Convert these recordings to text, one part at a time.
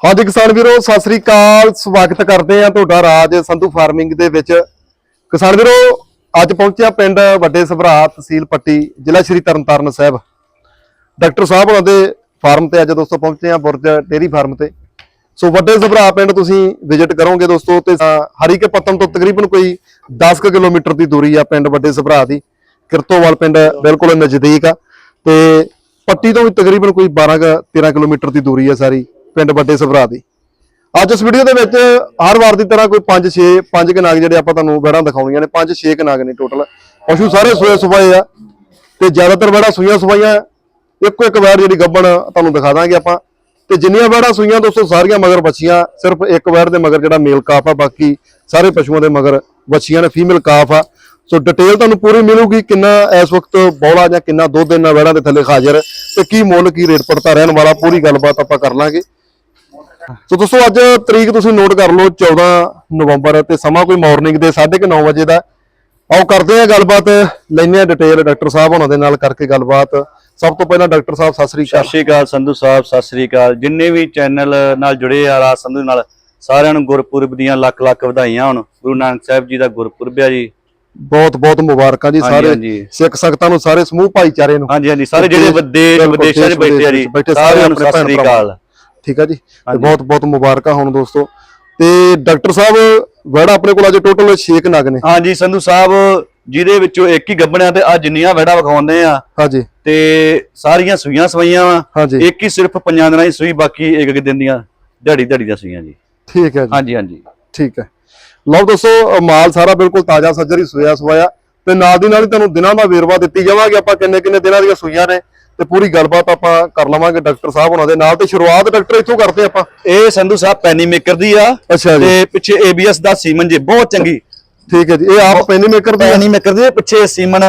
ਹਾਂਜੀ ਕਿਸਾਨ ਵੀਰੋ, ਸਤਿ ਸ੍ਰੀ ਅਕਾਲ। ਸਵਾਗਤ ਕਰਦੇ ਆ ਤੁਹਾਡਾ ਰਾਜ ਸੰਧੂ ਫਾਰਮਿੰਗ ਦੇ ਵਿੱਚ। ਕਿਸਾਨ ਵੀਰੋ, ਅੱਜ ਪਹੁੰਚਿਆ ਪਿੰਡ ਵੱਡੇ ਸਭਰਾ ਤਹਿਸੀਲ ਪੱਟੀ, ਜ਼ਿਲ੍ਹਾ ਸ਼੍ਰੀ ਤਰਨਤਾਰਨ ਸਾਹਿਬ। ਡਾਕਟਰ ਸਾਹਿਬ ਉਹਨਾਂ ਦੇ ਫਾਰਮ ਤੇ ਅੱਜ ਦੋਸਤੋ ਪਹੁੰਚੇ ਆ ਬੁਰਜ ਡੇਰੀ ਫਾਰਮ ਤੇ। ਸੋ ਵੱਡੇ ਸਭਰਾ ਪਿੰਡ ਤੁਸੀਂ ਵਿਜ਼ਿਟ ਕਰੋਗੇ ਦੋਸਤੋ, ਤੇ ਹਰੀਕੇ ਪੱਤਨ ਤੋਂ ਤਕਰੀਬਨ ਕੋਈ 10 ਕੁ ਕਿਲੋਮੀਟਰ ਦੀ ਦੂਰੀ ਆ ਪਿੰਡ ਵੱਡੇ ਸਭਰਾ ਦੀ। ਕਿਰਤੋਵਾਲ ਪਿੰਡ ਬਿਲਕੁਲ ਨਜ਼ਦੀਕ ਆ। ਤੇ ਪੱਟੀ ਤੋਂ ਵੀ ਤਕਰੀਬਨ ਕੋਈ 12 ਕੁ 13 ਕਿਲੋਮੀਟਰ ਦੀ ਦੂਰੀ ਆ ਸਾਰੀ। ਪਿੰਡ ਵੱਡੇ ਸਭਰਾ ਦੀ। ਅੱਜ ਇਸ ਵੀਡੀਓ ਦੇ ਵਿੱਚ ਹਰ ਵਾਰ ਦੀ ਤਰ੍ਹਾਂ ਕੋਈ 5 6 5 ਕੁ ਨਾਗ ਜਿਹੜੇ ਆਪਾਂ ਤੁਹਾਨੂੰ ਵੜਾਂ ਦਿਖਾਉਣੀਆਂ ਨੇ 5 6 ਕੁ ਨੇ ਟੋਟਲ ਪਸ਼ੂ ਸਾਰੇ ਸੋਏ ਸੁਭਾਏ ਆ ਤੇ ਜ਼ਿਆਦਾਤਰ ਵੜਾ ਸੂਈਆਂ ਸੁਭਾਈਆਂ ਇੱਕੋ ਇੱਕ ਵਾਰ ਜਿਹੜੀ ਗੱਬਣ ਤੁਹਾਨੂੰ ਦਿਖਾ ਦਾਂਗੇ ਆਪਾਂ। ਤੇ ਜਿੰਨੀਆਂ ਵੜਾ ਸੂਈਆਂ ਦੋਸਤੋ, ਸਾਰੀਆਂ ਮਗਰ ਬੱਚੀਆਂ ਸਿਰਫ ਇੱਕ ਵਾਰ ਦੇ ਮਗਰ ਜਿਹੜਾ ਮੇਲ ਕਾਫ ਆ, ਬਾਕੀ ਸਾਰੇ ਪਸ਼ੂਆਂ ਦੇ ਮਗਰ ਬੱਚੀਆਂ ਨੇ ਫੀਮੇਲ ਕਾਫ ਆ। ਸੋ ਡਿਟੇਲ ਤੁਹਾਨੂੰ ਪੂਰੀ ਮਿਲੂਗੀ ਕਿੰਨਾ ਇਸ ਵਕਤ ਬੌਲਾ ਜਾਂ ਕਿੰਨਾ ਦੁੱਧ ਇਹਨਾਂ ਵੜਾਂ ਦੇ ਥੱਲੇ ਹਾਜ਼ਰ ਤੇ ਕੀ ਮੁੱਲ, ਕੀ ਰੇਟ ਪੜਤਾ ਰਹਿਣ ਵਾਲਾ, ਪੂਰੀ ਗੱਲਬਾਤ ਆਪਾਂ ਕਰ ਲਾਂਗੇ। ਸੋ ਦੋਸਤੋ ਅੱਜ ਤਰੀਕ ਤੁਸੀਂ ਨੋਟ ਕਰ ਲਓ 14 ਨਵੰਬਰ ਤੇ ਸਮਾਂ ਕੋਈ ਮਾਰਨਿੰਗ ਦੇ 9:30 ਵਜੇ ਦਾ ਆਓ ਕਰਦੇ ਆ ਗੱਲਬਾਤ ਲੈਣੇ ਆ ਡਿਟੇਲ ਡਾਕਟਰ ਸਾਹਿਬ ਉਹਨਾਂ ਦੇ ਨਾਲ ਕਰਕੇ ਗੱਲਬਾਤ। ਸਭ ਤੋਂ ਪਹਿਲਾਂ ਡਾਕਟਰ ਸਾਹਿਬ ਸਤਿ ਸ੍ਰੀ ਸਤਿ ਅਕਾਲ ਸ਼੍ਰੀ ਅਕਾਲ ਸੰਧੂ ਸਾਹਿਬ ਸਤਿ ਸ਼੍ਰੀ ਅਕਾਲ। ਜਿੰਨੇ ਵੀ ਚੈਨਲ ਨਾਲ ਜੁੜੇ ਆ ਰਾਜ ਸੰਧੂ ਨਾਲ ਸਾਰਿਆਂ ਨੂੰ ਗੁਰਪੁਰਬ ਦੀਆਂ ਲੱਖ ਲੱਖ ਵਧਾਈਆਂ ਹੋਣ। ਗੁਰੂ ਨਾਨਕ ਸਾਹਿਬ ਜੀ ਦਾ ਗੁਰਪੁਰਬ ਆ ਜੀ। ਬਹੁਤ ਬਹੁਤ ਮੁਬਾਰਕਾਂ ਜੀ ਸਾਰੇ। ਸਿੱਖ ਸੰਗਤਾਂ ਨੂੰ ਸਾਰੇ ਸਮੂਹ ਭਾਈਚਾਰੇ ਨੂੰ। ਹਾਂਜੀ ਹਾਂਜੀ। ਸਾਰੇ ਜਿਹੜੇ ਵਿਦੇਸ਼ ਬਿਲਕੁਲ, ਵਿਦੇਸ਼ਾਂ 'ਚ ਦੇਸ਼ ਬੈਠੇ ਆ ਜੀ ਸਾਰੇ ਸਾਰਿਆਂ ਨੂੰ ਆਪਣੇ ਸਤਿ ਸ਼੍ਰੀ ਭੈਣ ਅਕਾਲ। ਠੀਕ ਆ ਜੀ? ਤੇ। ਬਹੁਤ ਬਹੁਤ ਮੁਬਾਰਕਾਂ ਹੋਣ ਦੋਸਤੋ। ਤੇ ਡਾਕਟਰ ਸਾਹਿਬ ਵੜਾ ਆਪਣੇ ਕੋਲ ਅੱਜ ਟੋਟਲ 6 ਨਗ ਨੇ। ਹਾਂਜੀ ਸੰਧੂ ਸਾਹਿਬ ਜਿਹਦੇ ਵਿੱਚੋਂ ਇੱਕ ਹੀ ਗੱਬਣਿਆ ਤੇ ਆ ਜਿੰਨੀਆਂ ਵੜਾ ਵਿਖਾਉਂਦੇ ਆ। ਹਾਂਜੀ। ਤੇ ਸਾਰੀਆਂ ਸੂਈਆਂ ਸਵਾਈਆਂ ਵਾ। ਹਾਂਜੀ। ਇੱਕ ਹੀ ਸਿਰਫ ਪੰਜਾਂ ਦਿਨਾਂ ਦੀ ਸੂਈ ਬਾਕੀ ਇੱਕ ਇੱਕ ਦਿਨ ਦੀਆਂ ਦਿਹਾੜੀ ਦਿਹਾੜੀ ਦੀਆਂ ਸੂਈਆਂ ਜੀ। ਠੀਕ ਹੈ ਜੀ। ਹਾਂਜੀ ਹਾਂਜੀ। ਠੀਕ ਹੈ। ਲਓ ਦੋਸਤੋ ਮਾਲ ਸਾਰਾ ਬਿਲਕੁਲ ਤਾਜ਼ਾ ਸੱਜਰ ਸੋਇਆ ਸਵਾਇਆ ਤੇ ਨਾਲ ਦੀ ਨਾਲ ਹੀ ਤੁਹਾਨੂੰ ਦਿਨਾਂ ਦਾ ਵੇਰਵਾ ਦਿੱਤੀ ਜਾਵਾਂਗੇ। ਆਪਾਂ ਕਿੰਨੇ ਕਿੰਨੇ ਦਿਨਾਂ ਦੀਆਂ ਸੂਈਆਂ ਨੇ। ਤੇ ਪੂਰੀ ਗੱਲਬਾਤ ਆਪਾਂ ਕਰ ਲਵਾਂਗੇ ਡਾਕਟਰ ਸਾਹਿਬ ਉਹਨਾਂ ਦੇ ਨਾਲ ਤੇ ਸ਼ੁਰੂਆਤ ਡਾਕਟਰ ਇੱਥੋਂ ਕਰਦੇ ਆਪਾਂ। ਇਹ ਸੰਧੂ ਸਾਹਿਬ ਪੈਨੀ ਮੇਕਰ ਦੀ ਆ ਅੱਛਾ ਜੀ। ਤੇ ਪਿੱਛੇ ABS ਦਾ ਸੀਮਨ ਜੀ ਬਹੁਤ ਚੰਗੀ। ਠੀਕ ਹੈ ਜੀ ਇਹ ਆਪ ਪੈਨੀ ਮੇਕਰ ਦੇ ਪੈਨੀ ਮੇਕਰ ਦੇ ਪਿੱਛੇ ਸੀਮਨ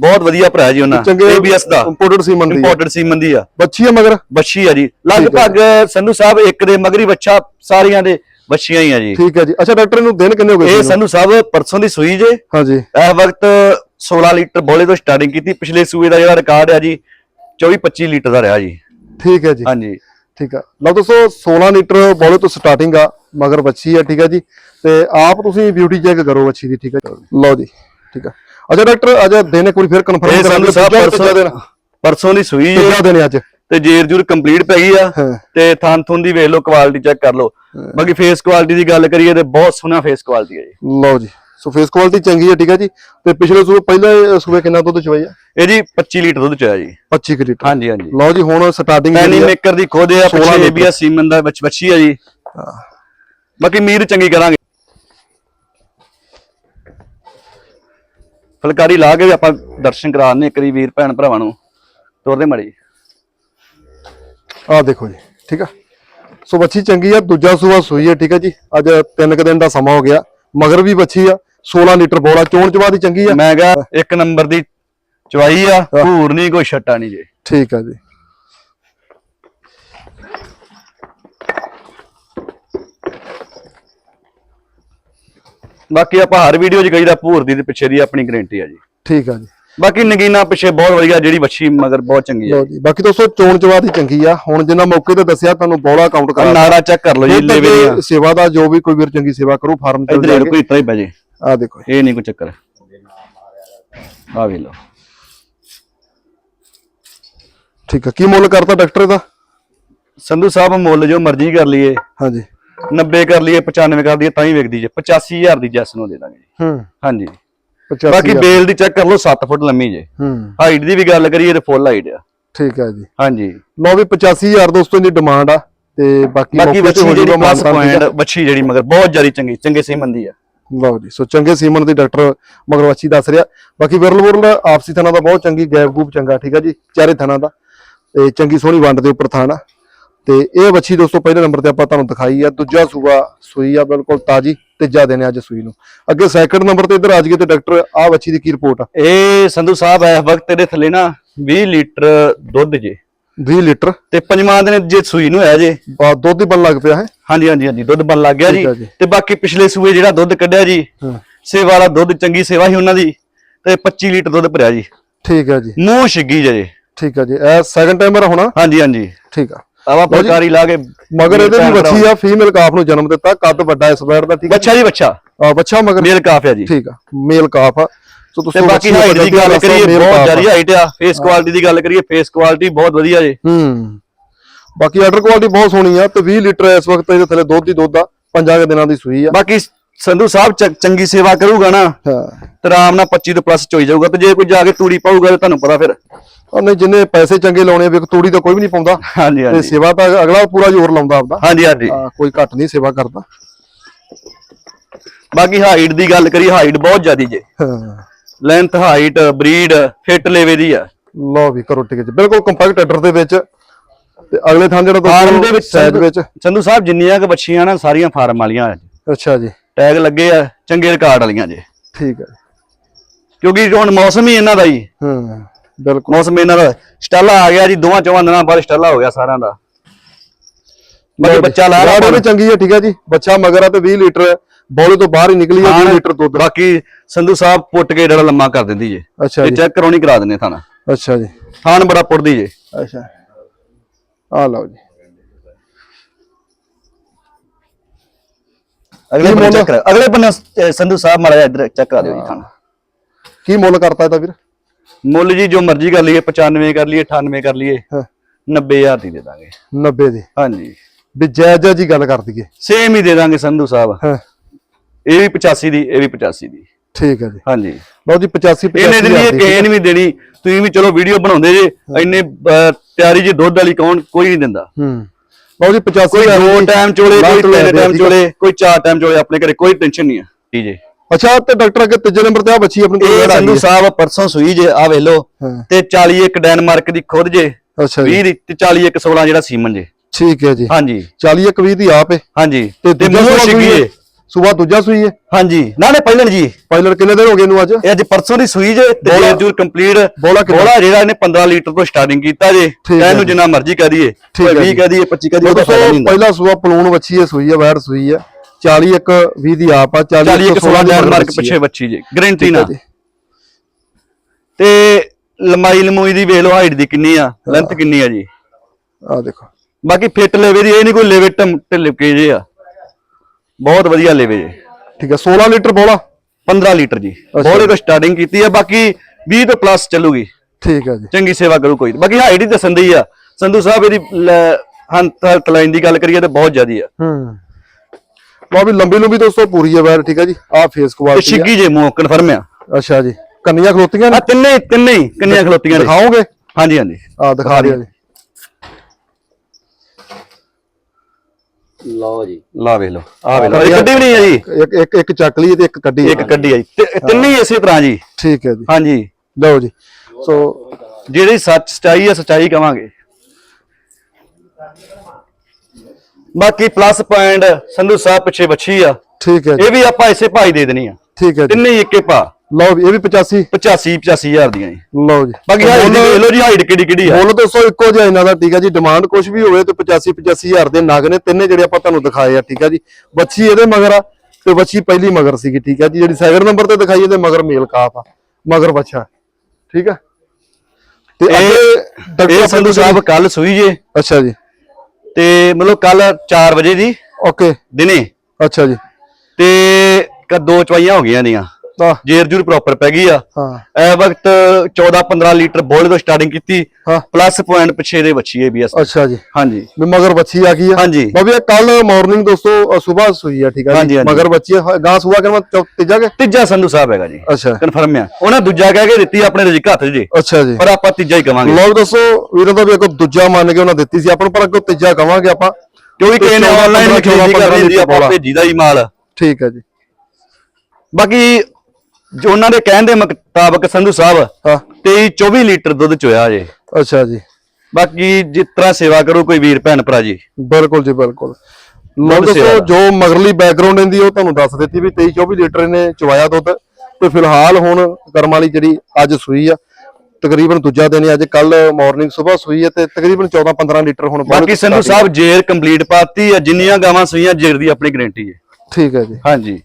ਬਹੁਤ ਵਧੀਆ ਭਰਾ ਜੀ ਉਹਨਾਂ ABS ਦਾ। ਇੰਪੋਰਟਡ ਸੀਮਨ ਦੀ ਇੰਪੋਰਟਡ ਸੀਮਨ ਦੀ ਆ। ਬੱਚੀ ਹੈ ਮਗਰ? ਬੱਛੀ ਆ ਜੀ। ਲਗਭਗ ਸੰਧੂ ਸਾਹਿਬ ਇੱਕ ਦੇ ਮਗਰੀ ਬੱਚਾ ਸਾਰੀਆਂ ਦੇ ਬੱਚੀਆਂ ਹੀ ਆ ਜੀ। ਠੀਕ ਹੈ ਜੀ। ਅੱਛਾ ਡਾਕਟਰ ਨੂੰ ਦਿਨ ਕਿੰਨੇ ਹੋ ਗਏ ਇਹ ਸੰਧੂ ਸਾਹਿਬ ਪਰਸੋਂ ਦੀ ਸੂਈ ਜੇ। ਹਾਂਜੀ। ਇਸ ਵਕਤ 16 ਲੀਟਰ ਬੋਲੇ ਤੋਂ ਸਟਾਰਟਿੰਗ ਕੀਤੀ। ਪਿਛਲੇ ਸੂਏ ਦਾ ਜਿਹੜਾ ਰਿਕਾਰਡ ਆ ਜੀ 24 25 ਲੀਟਰ ਦਾ ਰਿਹਾ ਜੀ। ਠੀਕ ਹੈ ਜੀ। ਹਾਂਜੀ। ਠੀਕ ਹੈ ਲਓ ਦੋਸਤੋ 16 ਲੀਟਰ ਬੋਲੇ ਤੋਂ ਸਟਾਰਟਿੰਗ ਆ ਮਗਰ ਬੱਚੀ ਹੈ ਠੀਕ ਹੈ ਜੀ। ਤੇ ਆਪ ਤੁਸੀਂ ਬਿਊਟੀ ਚੈੱਕ ਕਰੋ ਬੱਚੀ ਦੀ ਠੀਕ ਹੈ ਲਓ ਜੀ ਠੀਕ ਹੈ ਅੱਛਾ ਡਾਕਟਰ ਅੱਜ ਦਿਨ ਇੱਕ ਵਾਰੀ ਫਿਰ ਕਨਫਰਮ ਸਾਹਿਬ ਪਰਸੋਂ ਦਿਨ। ਪਰਸੋਂ ਦੀ ਸੂਈ ਤੀਜਾ ਦਿਨ ਹੈ ਅੱਜ। ਤੇ ਜੇਰ ਜੂਰ ਕੰਪਲੀਟ ਪੈ ਗਈ ਆ। ਹਾਂ। ਤੇ ਥਣ ਥੁਣ ਦੀ ਵੇਖ ਲਓ ਕੁਆਲਿਟੀ ਚੈੱਕ ਕਰ ਲਓ। ਬਾਕੀ ਫੇਸ ਕੁਆਲਿਟੀ ਦੀ ਗੱਲ ਕਰੀਏ ਤੇ ਬਹੁਤ ਸੋਹਣਾ ਫੇਸ ਕੁਆਲਿਟੀ ਹੈ ਜੀ। ਲਓ ਜੀ। ਸੋ ਫੇਸ ਕੁਆਲਿਟੀ ਚੰਗੀ ਹੈ ਠੀਕ ਹੈ ਜੀ। ਤੇ ਪਿਛਲੇ ਸੂਬੇ ਪਹਿਲੇ ਸੂਬੇ ਕਿੰਨਾ ਦੁੱਧ ਚਵਾਈ ਆ ਇਹ ਜੀ 25 ਲੀਟਰ ਦੁੱਧ ਚੋਇਆ ਜੀ। 25 ਕੁ ਲੀਟਰ। ਹਾਂਜੀ ਹਾਂਜੀ। ਲਓ ਜੀ ਹੁਣ ਸਟਾਰਟਿੰਗ ਪੈਨੀ ਮੇਕਰ ਦੀ ਖੋਦੇ ਆ 16 ਪਿੱਛੇ ਲੀਟਰ। ਏਬੀਐਸ ਸੀਮਨ ਦਾ ਵਿੱਚ ਬੱਚੀ ਆ ਜੀ। ਬਾਕੀ ਮੀਰ ਚੰਗੀ ਕਰਾਂਗੇ। ਫਲਕਾਰੀ ਲਾ ਕੇ ਵੀ ਆਪਾਂ ਦਰਸ਼ਨ ਕਰਾਣੇ ਇੱਕ ਵਾਰੀ ਭੈਣ ਭਰਾਵਾਂ ਨੂੰ। ਤੋਰਦੇ ਮੜੀ। ਆ ਦੇਖੋ ਜੀ ਠੀਕ ਆ। ਸੋ ਬੱਚੀ ਚੰਗੀ ਆ ਦੂਜਾ ਸੂਆ ਸੂਈ ਹੈ ਠੀਕ ਹੈ ਜੀ। ਅੱਜ ਤਿੰਨ ਕੁ ਦਿਨ ਦਾ ਸਮਾਂ ਹੋ ਗਿਆ ਮਗਰ ਵੀ ਬੱਚੀ ਆ। 16 ਲੀਟਰ ਬੋਲਾ ਚੋਣ ਚਵਾ ਦੀ ਚੰਗੀ ਆ? ਮੈਂ ਕਿਹਾ ਇੱਕ ਨੰਬਰ ਦੀ ਚਵਾਈ ਆ ਭੂਰ ਨਹੀਂ ਕੋਈ ਛੱਟਾ ਨਹੀਂ ਜੇ। ਠੀਕ ਆ ਜੀ। ਬਾਕੀ ਆਪਾਂ ਹਰ ਵੀਡੀਓ 'ਚ ਕਹੀਦਾ ਭੂਰ ਦੀ ਤੇ ਪਿੱਛੇ ਦੀ ਆਪਣੀ ਗਾਰੰਟੀ ਆ ਜੀ। ਠੀਕ ਆ ਜੀ। ਬਾਕੀ ਨਗੀਨਾ ਪਿੱਛੇ ਬਹੁਤ ਵਧੀਆ ਜਿਹੜੀ ਬੱਚੀ ਮਗਰ ਬਹੁਤ ਚੰਗੀ ਆ ਜੀ ਬਾਕੀ ਦੋਸਤੋ ਚੋਣ ਚਵਾ ਦੀ ਚੰਗੀ ਆ। ਹੁਣ ਜਿੰਨਾ ਮੌਕੇ ਤੇ ਦੱਸਿਆ ਤੁਹਾਨੂੰ ਬੋਲਾ ਕਾਊਂਟ ਕਰਾ ਨਾੜਾ ਚੈੱਕ ਕਰ ਲਓ ਜੀ ਲੇਵੇ ਸੇਵਾ ਦਾ ਜੋ ਵੀ ਕੋਈ ਵੀਰ ਚੰਗੀ ਸੇਵਾ ਕਰੂ ਫਾਰਮ ਤੇ ਇਧਰ ਜਾ ਕੋਈ ਇਤਰਾ ਹੀ ਬਜੇ ਆ ਦੇਖੋ। ਇਹ ਨਹੀਂ ਕੋਈ ਚੱਕਰ। ਆ ਵੇ ਲਓ। ਠੀਕ ਆ ਕੀ ਮੁੱਲ ਕਰਤਾ ਡਾਕਟਰ ਦਾ ਸੰਧੂ ਸਾਹਿਬ ਮੁੱਲ ਜੋ ਮਰਜ਼ੀ ਕਰ ਲਈਏ। ਹਾਂਜੀ। 90 ਕਰ ਲਈਏ 95 ਕਰ ਲਈਏ ਤਾਂ ਹੀ ਵਿਕਦੀ ਜੇ। 85000 ਦੀ ਜੈਸ ਨੂੰ ਦੇ ਦਾਂਗੇ ਜੀ। ਹੂੰ। ਹਾਂਜੀ। 85 ਬਾਕੀ ਬੇਲ ਦੀ ਚੈੱਕ ਕਰ ਲਓ 7 ਫੁੱਟ ਲੰਮੀ ਜੇ। ਹੂੰ। ਹਾਈਟ ਦੀ ਵੀ ਗੱਲ ਕਰੀਏ ਤੇ ਫੁੱਲ ਹਾਈਟ ਆ। ਠੀਕ ਆ ਜੀ। ਹਾਂਜੀ। ਲਓ ਵੀ 85000 ਦੋਸਤੋ ਦੀ ਡਿਮਾਂਡ ਆ ਤੇ ਬਾਕੀ ਬਾਕੀ ਬੱਚੀ ਹੋ ਜਿਹੜੀ। ਪੁਆਇੰਟ ਬੱਚੀ ਮਗਰ ਬਹੁਤ ਜਾਰੀ ਚੰਗੀ ਚੰਗੇ ਸੀਮਨ ਦੀ ਆ। ਲਓ ਜੀ, ਸੋ ਚੰਗੇ ਸੀਮਨ ਦੀ ਡਾਕਟਰ ਮਗਰਵਾਚੀ ਦੱਸ ਰਿਹਾ। ਬਾਕੀ ਵਿਰਲ ਵਿਰਲ ਆਪਸੀ ਥਣਾ ਦਾ ਬਹੁਤ ਚੰਗੀ ਗੈਪ ਗੂਪ ਚੰਗਾ, ਠੀਕ ਆ ਜੀ, ਚਾਰੇ ਥਣਾ ਦਾ। ਤੇ ਚੰਗੀ ਸੋਹਣੀ ਵੰਡ ਦੇ ਉੱਪਰ ਥਾਣਾ। ਤੇ ਇਹ ਬੱਚੀ ਦੋਸਤੋ, ਪਹਿਲੇ ਨੰਬਰ ਤੇ ਆਪਾਂ ਤੁਹਾਨੂੰ ਦਿਖਾਈ ਆ, ਦੂਜਾ ਸੂਆ ਸੂਈ ਆ, ਬਿਲਕੁਲ ਤਾਜੀ, ਤੀਜਾ ਦਿਨ ਹੈ ਅੱਜ ਸੂਈ ਨੂੰ। ਅੱਗੇ ਸੈਕੰਡ ਨੰਬਰ ਤੇ ਇਧਰ ਆ ਜਾਈਏ ਤੇ ਡਾਕਟਰ ਆ ਵੱਛੀ ਦੀ ਕੀ ਰਿਪੋਰਟ ਆ? ਇਹ ਸੰਧੂ ਸਾਹਿਬ, ਇਸ ਵਕਤ ਇਹਦੇ ਥੱਲੇ ਨਾ 20 ਲੀਟਰ ਦੁੱਧ ਜੇ। 20 ਲੀਟਰ। ਤੇ ਪੰਜਵਾਂ ਦਿਨ ਜੇ ਸੂਈ ਨੂੰ ਹੈ ਜੇ। ਬਾ ਦੁੱਧ ਹੀ ਬਣ ਲੱਗ ਪਿਆ ਹੈ। ਹਾਂਜੀ ਹਾਂਜੀ ਹਾਂਜੀ ਦੁੱਧ ਬਣ ਲੱਗ ਗਿਆ ਠੀਕ ਆ ਜੀ। ਜੀ। ਤੇ ਬਾਕੀ ਪਿਛਲੇ ਸੂਏ ਜਿਹੜਾ ਦੁੱਧ ਕੱਢਿਆ ਜੀ ਹਾਂ। ਸੇਵਾ ਵਾਲਾ ਦੁੱਧ ਚੰਗੀ ਸੇਵਾ ਸੀ ਉਹਨਾਂ ਦੀ ਤੇ 25 ਲੀਟਰ ਦੁੱਧ ਭਰਿਆ ਜੀ। ਠੀਕ ਆ ਜੀ। ਮੂੰਹ ਛਿੱਗੀ ਜੇ ਠੀਕ ਆ ਜੀ। ਇਹ ਸੈਕੰਡ ਟਾਈਮਰ ਹੋਣਾ। ਹਾਂਜੀ ਹਾਂਜੀ। ਠੀਕ ਆ। ਆਵਾ ਪਲਕਾਰੀ ਲਾ ਕੇ ਮਗਰ ਇਹਦੇ ਵੀ ਬੱਚੀ ਆ ਫੀਮੇਲ ਕਾਫ ਨੂੰ ਜਨਮ ਦਿੱਤਾ ਕੱਦ ਵੱਡਾ ਇਸ ਬੈਡ ਦਾ ਠੀਕ ਹੈ ਬੱਚਾ ਜੀ ਬੱਚਾ ਆ ਬੱਚਾ ਮਗਰ। ਮੇਲ ਕਾਫ ਹੈ ਜੀ। ਠੀਕ ਆ। ਮੇਲ ਕਾਫ ਆ। ਸੋ ਤੇ ਤੁਸੀਂ ਬਾਕੀ ਹਾਈਟ ਦੀ ਗੱਲ ਕਰੀਏ ਬਹੁਤ। ਜ਼ਿਆਦਾ ਹਾਈਟ ਆ ਫੇਸ ਕੁਆਲਿਟੀ ਦੀ ਗੱਲ ਕਰੀਏ ਫੇਸ ਕੁਆਲਿਟੀ ਬਹੁਤ ਵਧੀਆ ਜੀ। ਹੂੰ। ਬਾਕੀ ਆਰਡਰ ਕੁਆਲਿਟੀ ਬਹੁਤ ਸੋਹਣੀ ਆ ਤੇ 20 ਲੀਟਰ ਇਸ ਵਕਤ ਇਹਦੇ ਥੱਲੇ ਦੁੱਧ ਹੀ ਦੁੱਧ ਆ ਪੰਜਾਂ ਕੁ ਦਿਨਾਂ ਦੀ ਸੂਈ ਆ। ਬਾਕੀ ਸੰਧੂ ਸਾਹਿਬ ਚੰਗੀ ਸੇਵਾ ਕਰੂਗਾ ਨਾ ਹਾਂ। ਤੇ ਆਰਾਮ ਨਾਲ 25 ਤੋਂ ਪਲੱਸ ਚੋਈ ਜਾਊਗਾ ਤੇ ਜੇ ਕੋਈ ਜਾ ਕੇ ਤੂੜੀ ਪਾਊਗਾ ਤੇ ਤੁਹਾਨੂੰ ਪਤਾ ਫਿਰ। ਉਹ ਨਹੀਂ ਜਿੰਨੇ ਪੈਸੇ ਚੰਗੇ ਲਾਉਣੇ ਵੇਖ ਤੂੜੀ ਤਾਂ ਕੋਈ ਵੀ ਨਹੀਂ ਪਾਉਂਦਾ। ਹਾਂਜੀ ਤੇ ਹਾਂਜੀ ਸੇਵਾ ਤਾਂ ਅਗਲਾ ਪੂਰਾ ਜ਼ੋਰ ਲਾਉਂਦਾ ਆਪਦਾ। ਹਾਂਜੀ ਹਾਂਜੀ। ਕੋਈ ਘੱਟ ਨਹੀਂ ਸੇਵਾ ਕਰਦਾ। ਬਾਕੀ ਹਾਈਟ ਦੀ ਗੱਲ ਕਰੀਏ ਹਾਈਟ ਬਹੁਤ ਜ਼ਿਆਦੀ ਜੇ। ਹਾਂ। ਲੈਂਥ ਹਾਈਟ ਬਰੀਡ ਫਿੱਟ ਲੇਵੇ ਦੀ ਆ। ਲਓ ਵੀ ਕਰੋ ਟਿਕਟ। ਬਿਲਕੁਲ ਕੰਪੈਕਟ ਆਰਡਰ ਦੇ ਵਿੱਚ। ਤੇ ਅਗਲੇ ਥਾਂ ਜਿਹੜਾ ਫਾਰਮ ਦੇ ਵਿੱਚ ਸਾਈਜ਼ ਵਿੱਚ। ਸੰਧੂ ਸਾਹਿਬ ਜਿੰਨੀਆਂ ਕੁ ਬੱਚੀਆਂ ਨਾ ਸਾਰੀਆਂ ਫਾਰਮ ਵਾਲੀਆਂ ਆ। ਅੱਛਾ ਜੀ। ਟੈਗ ਲੱਗੇ ਆ ਚੰਗੇ ਰਿਕਾਰਡ ਵਾਲੀਆਂ ਜੇ। ਠੀਕ ਹੈ ਕਿਉਂਕਿ ਹੁਣ ਮੌਸਮ ਹੀ ਇਹਨਾਂ ਦਾ ਹੀ ਹਾਂ ਬਿਲਕੁਲ। ਮੌਸਮ ਇਹਨਾਂ ਦਾ। ਸਟਾਲਾ ਆ ਗਿਆ ਜੀ ਦੋਵਾਂ ਚੌਵਾਂ ਦਿਨਾਂ ਬਾਅਦ ਸਟਾਲਾ ਹੋ ਗਿਆ ਸਾਰਿਆਂ ਦਾ। ਬਾਕੀ ਬੱਚਾ ਲਾ ਰਿਹਾ ਚੰਗੀ ਹੈ ਠੀਕ ਹੈ ਜੀ। ਬੱਚਾ ਮਗਰ ਆ ਤੇ 20 ਲੀਟਰ ਬੋਲੇ ਤੋਂ ਬਾਹਰ ਹੀ ਨਿਕਲੀ ਹੈ 20 ਲੀਟਰ ਦੁੱਧ ਬਾਕੀ ਸੰਧੂ ਸਾਹਿਬ ਪੁੱਟ ਕੇ ਜਿਹੜਾ ਲੰਮਾ ਕਰ ਦਿੰਦੀ ਜੇ। ਅੱਛਾ ਜੀ ਚੈੱਕ ਕਰਾਉਣੀ ਕਰਾ ਦਿੰਦੇ ਥਾਣਾ। ਅੱਛਾ ਜੀ। ਥਾਨ ਬੜਾ ਪੁੱਟਦੀ ਜੇ। ਅੱਛਾ। ਆ ਲਓ ਜੀ। ਅਗਲੇ ਮੁੱਲ? ਚੈੱਕ ਕਰਾ ਅਗਲੇ ਅਹ, ਸੰਧੂ ਸਾਹਿਬ ਮਾੜਾ ਇੱਧਰ ਚੈੱਕ ਕਰਾ ਦਿਓ ਜੀ ਥਾਣਾ। ਕੀ ਮੁੱਲ ਕਰਤਾ ਇਹਦਾ ਵੀਰ? ਮੁੱਲ ਜੀ ਜੋ ਮਰਜ਼ੀ ਕਰ ਲਈਏ 95 ਕਰ ਲਈਏ 98 ਕਰ ਲਈਏ ਹਾਂ। 90000 ਦੀ ਦੇ ਦਾਂਗੇ। 90 ਦੀ। ਹਾਂਜੀ। ਵੀ ਜਾਇਜ਼ ਜੀ ਗੱਲ ਕਰ ਦਈਏ। ਸੇਮ ਹੀ ਦੇ ਦਾਂਗੇ ਸੰਧੂ ਸਾਹਿਬ। ਹਾਂ। ਇਹ ਵੀ 85 ਦੀ ਇਹ ਵੀ 85 ਦੀ। ਠੀਕ ਹੈ ਜੀ। ਹਾਂਜੀ। ਲਓ ਜੀ 85 ਇਹਨੇ 85 ਦਿਨ ਹਜ਼ਾਰ ਇਹ ਦੀ ਕੇਨ ਵੀ ਦੇਣੀ ਤੁਸੀਂ ਵੀ ਚਲੋ ਵੀਡੀਓ ਬਣਾਉਂਦੇ ਜੇ ਇੰਨੇ ਤਿਆਰੀ ਜੀ ਦੁੱਧ ਵਾਲੀ ਕੌਣ ਕੋਈ ਨਹੀਂ ਦਿੰਦਾ। ਹੂੰ। ਲਓ ਜੀ 85 ਕੋਈ ਦੋ ਦੀ। ਟਾਈਮ ਚੋਲੇ ਕੋਈ ਤਿੰਨ ਦੇ ਟਾਈਮ ਚੋਲੇ ਕੋਈ ਚਾਰ ਟਾਈਮ ਚੋਲੇ ਆਪਣੇ ਘਰੇ ਕੋਈ ਟੈਨਸ਼ਨ ਨਹੀਂ ਆ ਜੀ ਜੀ। ਅੱਛਾ ਤੇ ਡਾਕਟਰ ਅੱਗੇ ਤੀਜੇ ਨੰਬਰ ਤੇ ਆ ਬੱਚੀ ਆਪਣੀ ਕੋਲ ਇਹ ਜਿਹੜਾ ਸੰਧੂ ਸਾਹਿਬ ਪਰਸੋਂ ਸੂਈ ਜੇ ਆ ਵੇਖ ਲਓ। ਹਾਂ। ਤੇ 40 ਇੱਕ ਡੈਨਮਾਰਕ ਦੀ ਖੁਦ ਜੇ ਅੱਛਾ ਜੀ। 20 ਦੀ ਤੇ 40 ਇੱਕ 16 ਜਿਹੜਾ ਸੀਮਨ ਜੇ। ਠੀਕ ਹੈ ਜੀ। ਹਾਂਜੀ। 40 ਇੱਕ 20 ਦੀ ਆਪ ਹੈ ਹਾਂਜੀ। ਤੇ ਮੂੰਹ ਹੈ? ਸੂਆ ਦੂਜਾ ਸੂਈ ਹੈ? ਹਾਂਜੀ। ਨਾ ਨਾ ਪਹਿਲਣ ਜੀ। ਪਾਇਲਟ ਕਿੰਨੇ ਦਿਨ ਹੋ ਗਏ ਇਹਨੂੰ ਅੱਜ? ਇਹ ਅੱਜ ਪਰਸੋਂ ਦੀ ਸੂਈ ਜੇ ਤੇ ਬੋਲਾ- ਜੂਰ ਕੰਪਲੀਟ ਬੋਲਾ ਕਿੰਨਾ? ਜਿਹੜਾ ਇਹਨੇ 15 ਲੀਟਰ ਤੋਂ ਸਟਾਰਟਿੰਗ ਕੀਤਾ ਜੇ ਠੀਕ ਹੈ ਇਹਨੂੰ ਜੀ। ਜਿੰਨਾ ਮਰਜ਼ੀ ਕਹਿ ਦਈਏ ਠੀਕ ਹੈ 20 ਜੀ। ਕਹਿ ਦਈਏ 25 ਕਹਿ ਦਈਏ ਦੋਸਤੋ ਫਾਇਦਾ ਨਹੀਂ ਹੁੰਦਾ। ਪਹਿਲਾ ਸੂਆ ਪਲੂਣ ਵੱਛੀ ਹੈ ਸੂਈ ਹੈ ਵੈੜ ਸੂਈ ਹੈ। 40 ਇੱਕ 20 ਦੀ ਆਪ ਆ 40 40 ਇੱਕ 16 ਦੀ ਡੈਨਮਾਰਕ ਬੱਚੀ ਪਿੱਛੇ। ਬੱਚੀ ਜੇ ਗਰੰਟੀ ਠੀਕ ਹੈ ਨਾ ਜੀ। ਤੇ ਲੰਬਾਈ ਲੰਮੂਈ ਦੀ ਵੇਖ ਲਓ ਹਾਈਟ ਦੀ ਕਿੰਨੀ ਆ ਲੈਂਥ ਕਿੰਨੀ ਆ ਜੀ। ਆ ਦੇਖੋ। ਬਾਕੀ ਫਿੱਟ ਲੇਵੇ ਦੀ ਇਹ ਨਹੀਂ ਕੋਈ ਲੇਵੇ ਢਿਲਕੇ ਜੇ ਆ। ਬਹੁਤ ਵਧੀਆ ਲੇਵੇ ਜੇ। ਠੀਕ ਹੈ 16 ਲੀਟਰ ਬੋਲਾ? 15 ਲੀਟਰ ਜੀ। ਬੋਲੇ ਤੋਂ ਸਟਾਰਟਿੰਗ ਕੀਤੀ ਆ ਬਾਕੀ 20 ਤੋਂ ਪਲੱਸ ਚੱਲੂਗੀ। ਠੀਕ ਹੈ ਜੀ। ਚੰਗੀ ਸੇਵਾ ਕਰੂ ਕੋਈ। ਬਾਕੀ ਹਾਈਟ ਹੀ ਦੱਸਣ ਦੀ ਆ ਸੰਧੂ ਸਾਹਿਬ ਇਹਦੀ ਹੰਤ ਲਾਈਨ ਦੀ ਗੱਲ ਕਰੀਏ ਤਾਂ ਬਹੁਤ ਜ਼ਿਆਦੀ ਆ। ਹੂੰ। ਵੀ ਲੰਬੀ ਲੰਬੀ ਦੋਸਤੋ ਪੂਰੀ ਹੈ ਵੈੜ ਠੀਕ ਹੈ ਜੀ। ਆ ਫੇਸ ਕੁਆਲਿਟੀ ਛਿੱਗੀ ਜੇ ਮੂੰਹ ਕਨਫਰਮ ਆ। ਅੱਛਾ ਜੀ। ਕੰਨੀਆਂ ਖਲੋਤੀਆਂ ਆ ਨੇ ਤਿੰਨੇ ਤਿੰਨੇ ਹੀ ਕੰਨੀਆਂ ਖਲੋਤੀਆਂ ਨੇ। ਦਿਖਾਓਗੇ? ਹਾਂਜੀ ਹਾਂਜੀ। ਆ ਦਿਖਾ ਦਿਓ ਜੀ। ਲਓ ਜੀ। ਲਾ ਵੇਖ ਲਓ। ਆ ਵੇਖ ਲਓ। ਇਹ ਕੱਢੀ ਵੀ ਨਹੀਂ ਆ ਜੀ। ਇੱਕ ਇੱਕ ਇੱਕ ਚੱਕ ਲਈ ਤੇ ਇੱਕ ਕੱਢੀ ਇੱਕ ਕੱਢੀ ਆ ਜੀ। ਤੇ- ਤਿੰਨੇ ਹੀ ਇਸੇ ਤਰ੍ਹਾਂ ਜੀ। ਠੀਕ ਹੈ ਜੀ। ਹਾਂਜੀ। ਲਓ ਜੀ। ਸੋ ਜਿਹੜੀ ਸੱਚ ਸਚਾਈ ਆ ਸਚਾਈ ਕਵਾਂਗੇ। ਬਾਕੀ ਪਲੱਸ ਪੁਆਇੰਟ ਸੰਧੂ ਸਾਹਿਬ ਪਿੱਛੇ ਬੱਚੀ ਆ। ਠੀਕ ਹੈ ਜੀ। ਇਹ ਵੀ ਆਪਾਂ ਇਸੇ ਭਾਈ ਦੇ ਦੇਣੀ ਆ। ਠੀਕ ਹੈ ਜੀ। ਤਿੰਨੇ ਹੀ ਇੱਕੇ ਭਾ ਲਓ ਵੀ ਇਹ ਵੀ 85 85 85000 ਦੀਆਂ ਜੀ। ਲਓ ਜੀ। ਬਾਕੀ ਹਾਈਟ ਦੀ ਵੇਖ ਲਓ ਜੀ ਹਾਈਟ ਕਿੱਡੀ ਕਿੱਡੀ ਆ। ਮੁੱਲ ਦੱਸੋ ਇੱਕੋ ਜਿਹਾ ਇਹਨਾਂ ਦਾ ਠੀਕ ਹੈ ਜੀ। ਡਿਮਾਂਡ ਕੁਝ ਵੀ ਹੋਵੇ ਤੇ 85 85000 ਦੇ ਨਗ ਨੇ ਤਿੰਨੇ ਜਿਹੜੇ ਆਪਾਂ ਤੁਹਾਨੂੰ ਦਿਖਾਏ ਆ ਠੀਕ ਹੈ ਜੀ। ਬੱਚੀ ਇਹਦੇ ਮਗਰ ਆ ਤੇ ਬੱਚੀ ਪਹਿਲੀ ਮਗਰ ਸੀਗੀ ਠੀਕ ਹੈ ਜੀ। ਜਿਹੜੀ ਸੈਕਿੰਡ ਨੰਬਰ ਤੇ ਦਿਖਾਈ ਇਹਦੇ ਮਗਰ ਮੇਲ ਕਾਫ ਆ ਮਗਰ ਬੱਚਾ ਠੀਕ ਆ। ਤੇ ਅੱਗੇ ਡਾਕਟਰ ਸੰਧੂ ਸਾਹਿਬ ਕੱਲ ਸੂਈ ਜੇ। ਅੱਛਾ ਜੀ। ਤੇ ਮਤਲਬ ਕੱਲ 4 ਵਜੇ ਦੀ ਓਕੇ। ਦਿਨੇ। ਅੱਛਾ ਜੀ। ਤੇ ਦੋ ਚਵਾਈਆਂ ਹੋ ਗਈਆਂ ਤਾਂ ਜੇਰ ਜੂਰ ਪ੍ਰੋਪਰ ਪੈ ਗਈ ਆ। ਹਾਂ। ਇਹ ਵਕਤ 14 15 ਲੀਟਰ ਬੋਲੇ ਤੋਂ ਸਟਾਰਟਿੰਗ ਕੀਤੀ। ਹਾਂ। ਪਲੱਸ ਪੁਆਇੰਟ ਪਿੱਛੇ ਦੇ ਬੱਚੀ ਏਬੀਐਸ ਅੱਛਾ ਜੀ। ਹਾਂਜੀ। ਵੀ ਮਗਰ ਬੱਚੀ ਆ ਗਈ ਆ। ਹਾਂਜੀ। ਬਾਬੀ ਕੱਲ ਮਾਰਨਿੰਗ ਦੋਸਤੋ ਸਵੇਰ ਸੂਈ ਆ ਠੀਕ ਆ ਜੀ। ਮਗਰ ਬੱਚੀ ਆ। ਗਾਂ ਸੂਆ ਕਿ ਮੈਂ ਤੀਜਾ ਕੇ? ਤੀਜਾ ਸੰਧੂ ਸਾਹਿਬ ਹੈਗਾ ਜੀ। ਅੱਛਾ। ਕਨਫਰਮ ਆ। ਉਹਨਾਂ ਦੂਜਾ ਕਹਿ ਕੇ ਦਿੱਤੀ ਆਪਣੇ ਰਜਿਕ ਹੱਥ ਜੀ। ਅੱਛਾ ਜੀ। ਪਰ ਆਪਾਂ ਤੀਜਾ ਹੀ ਕਵਾਂਗੇ। ਲੋਕ ਦੱਸੋ ਵੀਰਾਂ ਦਾ ਵੀ ਅੱਗੋਂ ਦੂਜਾ ਮੰਨ ਕੇ ਉਹਨਾਂ ਦਿੱਤੀ ਸੀ। ਆਪਾਂ ਨੂੰ ਪਰ ਅੱਗੋਂ ਤੀਜਾ ਕਵਾਂਗੇ ਆਪਾਂ। ਕਿਉਂਕਿ ਕਿਸੇ ਨੇ ਆਨਲਾਈਨ ਖਰੀਦੀ ਆ, ਪੰਦਰਾਂ ਆਪਾਂ ਭੇਜੀਦਾ ਹੀ ਮਾਲ। ਠੀਕ ਹੈ ਜੀ। ਬਾਕੀ ਜੋ ਉਹਨਾਂ ਦੇ ਕਹਿਣ ਦੇ ਮੁਤਾਬਕ ਸੰਧੂ ਸਾਹਿਬ ਹਾਂ। 23 24 ਲੀਟਰ ਦੁੱਧ ਚੋਇਆ ਜੇ। ਅੱਛਾ ਜੀ। ਬਾਕੀ ਜਿਸ ਤਰ੍ਹਾਂ ਸੇਵਾ ਕਰੋ ਕੋਈ ਵੀਰ ਭੈਣ ਭਰਾ ਜੀ। ਬਿਲਕੁਲ ਜੀ ਬਿਲਕੁਲ। ਦੱਸੋ ਜੋ ਮਗਰਲੀ ਬੈਕਗ੍ਰਾਉਂਡ ਇਹਦੀ ਉਹ ਤੁਹਾਨੂੰ ਦੱਸ ਦਿੱਤੀ ਵੀ 23 24 ਲੀਟਰ ਇਹਨੇ ਚਵਾਇਆ ਦੁੱਧ। ਤੇ ਫਿਲਹਾਲ ਹੁਣ ਕਰਮ ਵਾਲੀ ਜਿਹੜੀ ਅੱਜ ਸੂਈ ਆ ਤਕਰੀਬਨ ਦੂਜਾ ਦਿਨ ਹੈ ਅੱਜ ਕੱਲ ਮਾਰਨਿੰਗ ਸਵੇਰ ਸੂਈ ਹੈ ਤੇ ਤਕਰੀਬਨ 14 15 ਲੀਟਰ ਹੁਣ ਬਾਕੀ ਸੰਧੂ ਸਾਹਿਬ ਜੇਰ ਕੰਪਲੀਟ ਪਾਤੀ ਆ ਜਿੰਨੀਆਂ ਗਾਵਾਂ ਸੂਈਆਂ ਜੇਰ ਦੀ ਆਪਣੀ ਗਾਰੰਟੀ ਹੈ। ਠੀਕ ਹੈ ਜੀ। ਹਾਂਜੀ।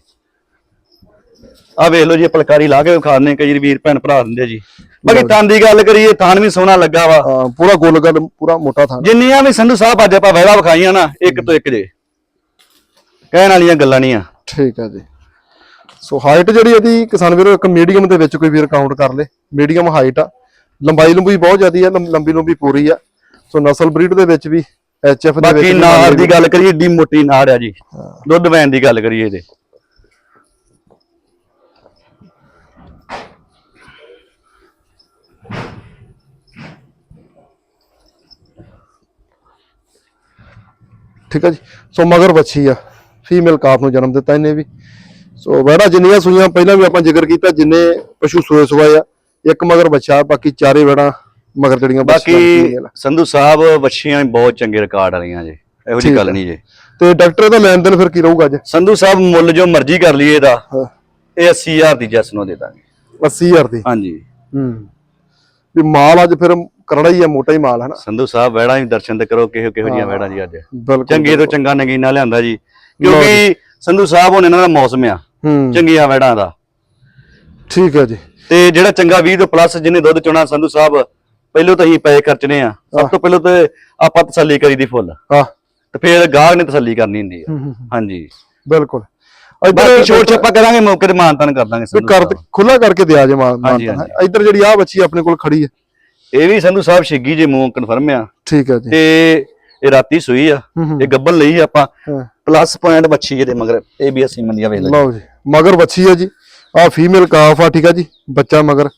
ਆ ਵੇਖ ਲਓ ਜੀ ਇਹ ਪਲਕਾਰੀ ਲਾ ਕੇ ਵਿਖਾਣੇ ਕਈ ਵਾਰੀ ਭੈਣ ਭਰਾ ਦਿੰਦੇ ਆ ਜੀ। ਬਾਕੀ ਥਣ ਦੀ ਗੱਲ ਕਰੀਏ ਥਣ ਵੀ ਸੋਹਣਾ ਲੱਗਾ ਵਾ। ਹਾਂ ਪੂਰਾ ਗੋਲ ਗੱਲ ਪੂਰਾ ਮੋਟਾ ਥਾਂ ਜਿੰਨੀਆਂ ਵੀ ਸੰਧੂ ਸਾਹਿਬ ਅੱਜ ਆਪਾਂ ਵਹਿਲਾ ਵਿਖਾਈਆਂ ਨਾ ਇੱਕ ਤੋਂ ਇੱਕ ਜੇ। ਕਹਿਣ ਵਾਲੀਆਂ ਗੱਲਾਂ ਨਹੀਂ ਆ। ਠੀਕ ਹੈ ਜੀ। ਸੋ ਹਾਈਟ ਜਿਹੜੀ ਇਹਦੀ ਕਿਸਾਨ ਵੀਰੋ ਇੱਕ ਮੀਡੀਅਮ ਦੇ ਵਿੱਚ ਕੋਈ ਵੀਰ ਕਾਊਂਟ ਕਰ ਲੇ। ਮੀਡੀਅਮ ਹਾਈਟ ਆ। ਲੰਬਾਈ ਲੰਬੀ ਬਹੁਤ ਜ਼ਿਆਦੀ ਆ ਲੰਬ- ਲੰਬੀ ਪੂਰੀ ਆ। ਸੋ ਨਸਲ ਬਰੀਡ ਦੇ ਵਿੱਚ ਵੀ ਐਚਐਫ ਦੇ ਵਿੱਚ ਬਾਕੀ ਨਾੜ ਦੀ ਗੱਲ ਕਰੀਏ ਏਡੀ ਮੋਟੀ ਨਾੜ ਆ ਜੀ। ਦੁੱਧ ਵੈਨ ਦੀ ਗੱਲ ਕਰੀਏ ਇਹਦੇ। ਠੀਕ ਹੈ ਜੀ? ਸੋ ਮਗਰ ਵੱਛੀ ਆ। ਫੀਮੇਲ ਕਾਫ ਨੂੰ ਜਨਮ ਦਿੱਤਾ ਇਹਨੇ ਵੀ। ਸੋ ਵੈੜਾ ਜਿੰਨੀਆਂ ਸੂਈਆਂ ਪਹਿਲਾਂ ਵੀ ਆਪਾਂ ਜ਼ਿਕਰ ਕੀਤਾ ਜਿੰਨੇ ਪਸ਼ੂ ਸੂਏ ਸਵਾਏ ਆ ਇੱਕ ਮਗਰ ਬੱਚਾ ਬਾਕੀ ਚਾਰੇ ਵੈੜਾ ਮਗਰ ਜਿਹੜੀਆਂ ਬਾਕੀ। ਸੰਧੂ ਸਾਹਿਬ ਵੱਛੀਆਂ ਬਹੁਤ ਚੰਗੇ ਰਿਕਾਰਡ ਵਾਲੀਆਂ ਜੀ। ਇਹੋ ਜੀ ਗੱਲ। ਨਹੀਂ ਜੀ। ਤੇ ਡਾਕਟਰ ਦਾ ਲੈਣ ਦੇਣ ਫਿਰ ਕੀ ਰਹੂਗਾ ਅੱਜ ਸੰਧੂ ਸਾਹਿਬ ਮੁੱਲ ਜੋ ਮਰਜ਼ੀ ਕਰ ਲਈਏ ਇਹਦਾ ਹਾਂ। ਇਹ 80000 ਦੀ ਜੈਸ ਨੂੰ ਦੇ ਦਾਂਗੇ। 80000 ਦੀ। ਹਾਂਜੀ। ਹੂੰ। ਵੀ ਮਾਲ ਅੱਜ ਫਿਰ ਕਰੜਾ ਹੀ ਆ ਮੋਟਾ ਹੀ ਮਾਲ ਹੈ ਨਾ ਸੰਧੂ ਸਾਹਿਬ ਵੈੜਾ ਵੀ ਦਰਸ਼ਨ ਤੇ ਕਰੋ ਕਿਹੋ ਕਿਹੋ ਜੀਆਂ ਵੈੜਾਂ ਜੀ ਅੱਜ। ਚੰਗੇ ਤੋਂ ਚੰਗਾ ਨਗੀਨਾ ਲਿਆਂਦਾ ਜੀ। ਕਿਉਂਕਿ ਸੰਧੂ ਸਾਹਿਬ ਹੁਣ ਇਹਨਾਂ ਦਾ ਮੌਸਮ ਆ। ਹੂੰ। ਚੰਗੀਆਂ ਵੈੜਾਂ ਦਾ। ਠੀਕ ਹੈ ਜੀ। ਤੇ ਜਿਹੜਾ ਚੰਗਾ 20 ਤੋਂ ਪਲੱਸ ਜਿਹਨੇ ਦੁੱਧ ਚੋਣਾ ਸੰਧੂ ਸਾਹਿਬ ਪਹਿਲੋਂ ਤਾਂ ਅਸੀਂ ਪਏ ਖਰਚਨੇ ਆ। ਸਭ ਤੋਂ ਪਹਿਲਾਂ ਤੇ ਆਪਾਂ ਤਸੱਲੀ ਕਰੀਦੀ ਫੁੱਲ। ਹਾਂ ਤੇ ਫਿਰ ਗਾਹਕ ਨੇ ਤਸੱਲੀ ਕਰਨੀ ਹੁੰਦੀ ਆ। ਹੂੰ, ਹੂੰ, ਹਾਂਜੀ। ਬਿਲਕੁਲ। ਇੱਧਰ ਛੋਟ ਛੱਪਾ ਕਰਾਂਗੇ ਮੌਕੇ ਤੇ ਮਾਨਤਨ ਕਰ ਦਾਂਗੇ ਕਰ। ਖੁੱਲਾ ਕਰਕੇ ਦਿਆ ਜੇ ਹਾਂਜੀ। ਇੱਧਰ ਜਿਹੜੀ ਆ ਬੱਚੀ ਆਪਣੇ ਕੋਲ ਖੜੀ ਹੈ ਇਹ ਵੀ ਸੰਧੂ ਸਾਹਿਬ ਛਿੱਗੀ ਜੇ ਮੂੰਹ ਕਨਫਰਮ ਆ। ਠੀਕ ਹੈ ਜੀ। ਤੇ ਇਹ ਰਾਤੀ ਸੂਈ ਆ। ਇਹ ਗੱਬਨ ਲਈ ਆਪਾਂ। ਪਲੱਸ ਪੁਆਇੰਟ ਬੱਚੀ ਇਹਦੇ ਮਗਰ ਇਹ ਵੀ ਅਸੀਂ ਮੰਦੀਆਂ ਵੇਖ ਲਓ ਜੀ। ਮਗਰ ਬੱਚੀ ਹੈ ਜੀ। ਆ ਫੀਮੇਲ ਕਾਫ ਆ ਠੀਕ ਹੈ ਜੀ ਬੱਚਾ ਮਗਰ।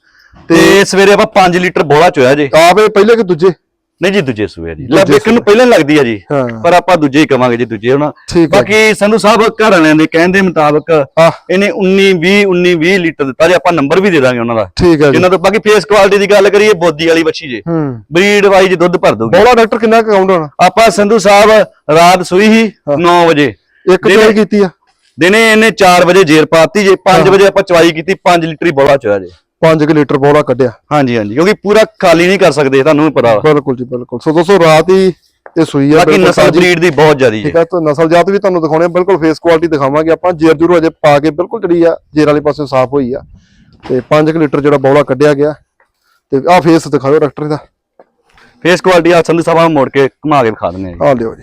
ਤੇ ਸਵੇਰੇ ਆਪਾਂ 5 ਲੀਟਰ ਬੋਲਾ ਚੋਇਆ ਜੀ। ਆਪ ਇਹ ਪਹਿਲੇ ਕਿ ਦੂਜੇ? ਨਹੀਂ ਜੀ ਦੂਜੇ ਸੂਏ ਜੀ ਦੂਜੇ ਲੱਭ ਵੇਖਣ ਨੂੰ ਪਹਿਲਾਂ ਲੱਗਦੀ ਆ ਜੀ ਪਰ ਆਪਾਂ ਦੂਜੇ ਹੀ ਕਵਾਂਗੇ ਜੀ ਦੂਜੇ ਹੁਣ। ਬਾਕੀ ਸੰਧੂ ਸਾਹਿਬ ਘਰ ਵਾਲਿਆਂ ਦੇ ਕਹਿਣ ਦੇ ਮੁਤਾਬਕ ਆ ਇਹਨੇ 19 20 19 20 ਲੀਟਰ ਦਿੱਤਾ ਜੀ ਆਪਾਂ ਨੰਬਰ ਵੀ ਦੇ ਦਾਂਗੇ ਉਹਨਾਂ ਦਾ। ਠੀਕ ਹੈ ਜੀ। ਜਿਨ੍ਹਾਂ ਤੋਂ ਬਾਕੀ ਫੇਸ ਕੁਆਲਿਟੀ ਦੀ ਗੱਲ ਕਰੀਏ ਬੋਦੀ ਵਾਲੀ ਬੱਚੀ ਜੇ। ਬਰੀਡ ਵਾਈਜ਼ ਦੁੱਧ ਭਰ ਦੂਗੀ ਬੋਲਾ ਡਾਕਟਰ ਕਿੰਨਾ ਕੁ ਕਾਊਂਟ ਹੋਣਾ? ਆਪਾਂ ਸੰਧੂ ਸਾਹਿਬ ਰਾਤ ਸੂਈ ਹੀ 9 ਵਜੇ। ਇੱਕ ਚੋਈ ਕੀਤੀ ਆ। ਦਿਨੇ ਇਹਨੇ 4 ਵਜੇ ਜੇਰ ਪਾਤੀ ਜੇ 5 ਵਜੇ ਆਪਾਂ ਚਵਾਈ ਕੀਤੀ 5 ਲੀਟਰ ਹੀ ਬੋਲਾ ਚੋਇਆ ਜੇ। 5 ਲੀਟਰ ਬੋਲਾ ਕੱਢਿਆ। ਹਾਂਜੀ ਹਾਂਜੀ ਕਿਉਂਕਿ ਪੂਰਾ ਖਾਲੀ ਨਹੀਂ ਕਰ ਸਕਦੇ ਤੁਹਾਨੂੰ ਵੀ ਪਤਾ ਵਾ। ਬਿਲਕੁਲ ਜੀ ਬਿਲਕੁਲ। ਸੋ ਦੋਸਤੋ ਰਾਤ ਹੀ ਇਹ ਸੂਈ ਆ ਬਾਕੀ ਬਿਲਕੁਲ ਨਸਲ ਤਾਜ਼ੀ। ਬਰੀਡ ਦੀ ਬਹੁਤ ਜ਼ਿਆਦੀ ਠੀਕ ਹੈ। ਹੈ ਤਾਂ ਨਸਲ ਜਾਤ ਵੀ ਤੁਹਾਨੂੰ ਦਿਖਾਉਣੇ ਆ ਬਿਲਕੁਲ ਫੇਸ ਕੁਆਲਿਟੀ ਦਿਖਾਵਾਂਗੇ ਆਪਾਂ। ਜੇਰ ਜੂਰ ਅਜੇ ਪਾ ਕੇ ਬਿਲਕੁਲ ਜਿਹੜੀ ਆ ਜੇਰ ਵਾਲੇ ਪਾਸੇ ਸਾਫ਼ ਹੋਈ ਆ। ਤੇ 5 ਲੀਟਰ ਜਿਹੜਾ ਬੋਲਾ ਕੱਢਿਆ ਗਿਆ। ਤੇ ਆਹ ਫੇਸ ਦਿਖਾਓ ਡਾਕਟਰ ਦਾ। ਫੇਸ ਕੁਆਲਿਟੀ ਆ ਸੰਧੂ ਸਾਹਿਬ ਮੋੜ ਕੇ ਘੁਮਾ ਕੇ ਵਿਖਾ ਦਿੰਦੇ ਆ ਜੀ। ਆ ਲਿਓ ਜੀ।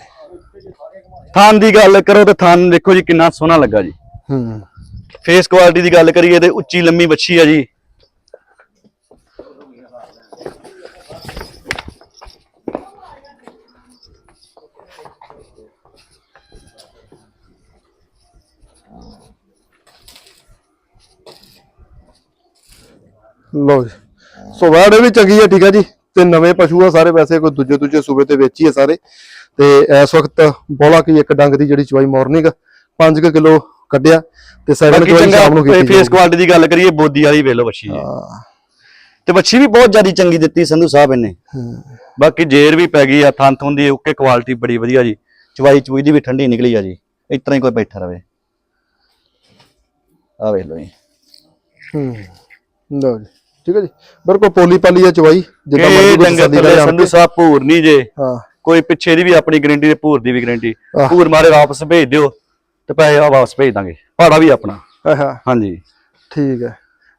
ਥਾਨ ਦੀ ਗੱਲ ਕਰੋ ਤੇ ਥਾਨ ਦੇਖੋ ਜੀ ਕਿੰਨਾ ਸੋਹਣਾ ਲੱਗਾ ਜੀ। ਹੂੰ। ਫੇਸ ਕੁਆਲਿਟੀ ਦੀ ਗੱਲ ਕਰੀਏ ਤੇ ਉੱਚੀ ਲੰਮੀ ਬੱਚੀ ਆ ਜੀ। ਲਓ ਜੀ। ਸੋ ਵਾੜੇ ਵੀ ਚੰਗੀ ਹੈ ਠੀਕ ਹੈ ਜੀ। ਤੇ ਨਵੇਂ ਪਸ਼ੂ ਆ ਸਾਰੇ ਵੈਸੇ ਕੋਈ ਦੂਜੇ ਦੂਜੇ ਸੂਬੇ ਤੇ ਵੇਚੀ ਆ ਸਾਰੇ। ਤੇ ਇਸ ਵਕਤ ਬੋਲਾ ਕੀ ਇੱਕ ਡੰਗ ਦੀ ਜਿਹੜੀ ਚਵਾਈ ਮਾਰਨਿੰਗ 5 ਕਿਲੋ ਕੱਢਿਆ ਤੇ ਬਾਕੀ ਚਵਾਈ ਸ਼ਾਮ ਨੂੰ ਕੀਤੀ ਫੇਸ ਕੁਆਲਿਟੀ ਦੀ ਗੱਲ ਕਰੀਏ ਬੋਦੀ ਵਾਲੀ ਵੇਖ ਲਓ ਬੱਚੀ ਜੀ ਹਾਂ। ਤੇ ਬੱਚੀ ਵੀ ਬਹੁਤ ਜ਼ਿਆਦੀ ਚੰਗੀ ਦਿੱਤੀ ਸੰਧੂ ਸਾਹਿਬ ਇਹਨੇ। ਹੂੰ। ਬਾਕੀ ਜੇਰ ਵੀ ਪੈ ਗਈ ਆ ਥਣ ਥੁਣ ਦੀ ਓਕੇ ਕੁਆਲਿਟੀ ਬੜੀ ਵਧੀਆ ਜੀ। ਚਵਾਈ ਚੂਈ ਦੀ ਵੀ ਠੰਡੀ ਨਿਕਲੀ ਆ ਜੀ। ਇਸ ਤਰ੍ਹਾਂ ਹੀ ਕੋਈ ਬੈਠਾ ਰਵੇ। ਆ ਵੇਖ ਲਓ ਜੀ। ਹੂੰ। ਲਓ ਜੀ। ਠੀਕ ਹੈ ਜੀ? ਬਿਲਕੁਲ ਪੋਲੀ ਪਾਲੀ ਆ ਚਵਾਈ ਜਿੱਦਾਂ ਮਰਜ਼ੀ ਕੋਈ ਤਸੱਲੀ ਲੈ ਸੰਧੂ ਸਾਹਿਬ ਭੂਰ ਨਹੀਂ ਜੇ। ਹਾਂ। ਕੋਈ ਪਿੱਛੇ ਦੀ ਵੀ ਆਪਣੀ ਗਾਰੰਟੀ ਤੇ ਭੂਰ ਦੀ ਵੀ ਗਾਰੰਟੀ। ਭੂਰ ਮਾਰੇ ਵਾਪਸ ਭੇਜ ਦਿਓ ਤੇ ਪੈਸੇ ਆ ਵਾਪਸ ਭੇਜ ਦਾਂਗੇ। ਭਾੜਾ ਵੀ ਆਪਣਾ। ਹਾਂਜੀ। ਠੀਕ ਹੈ।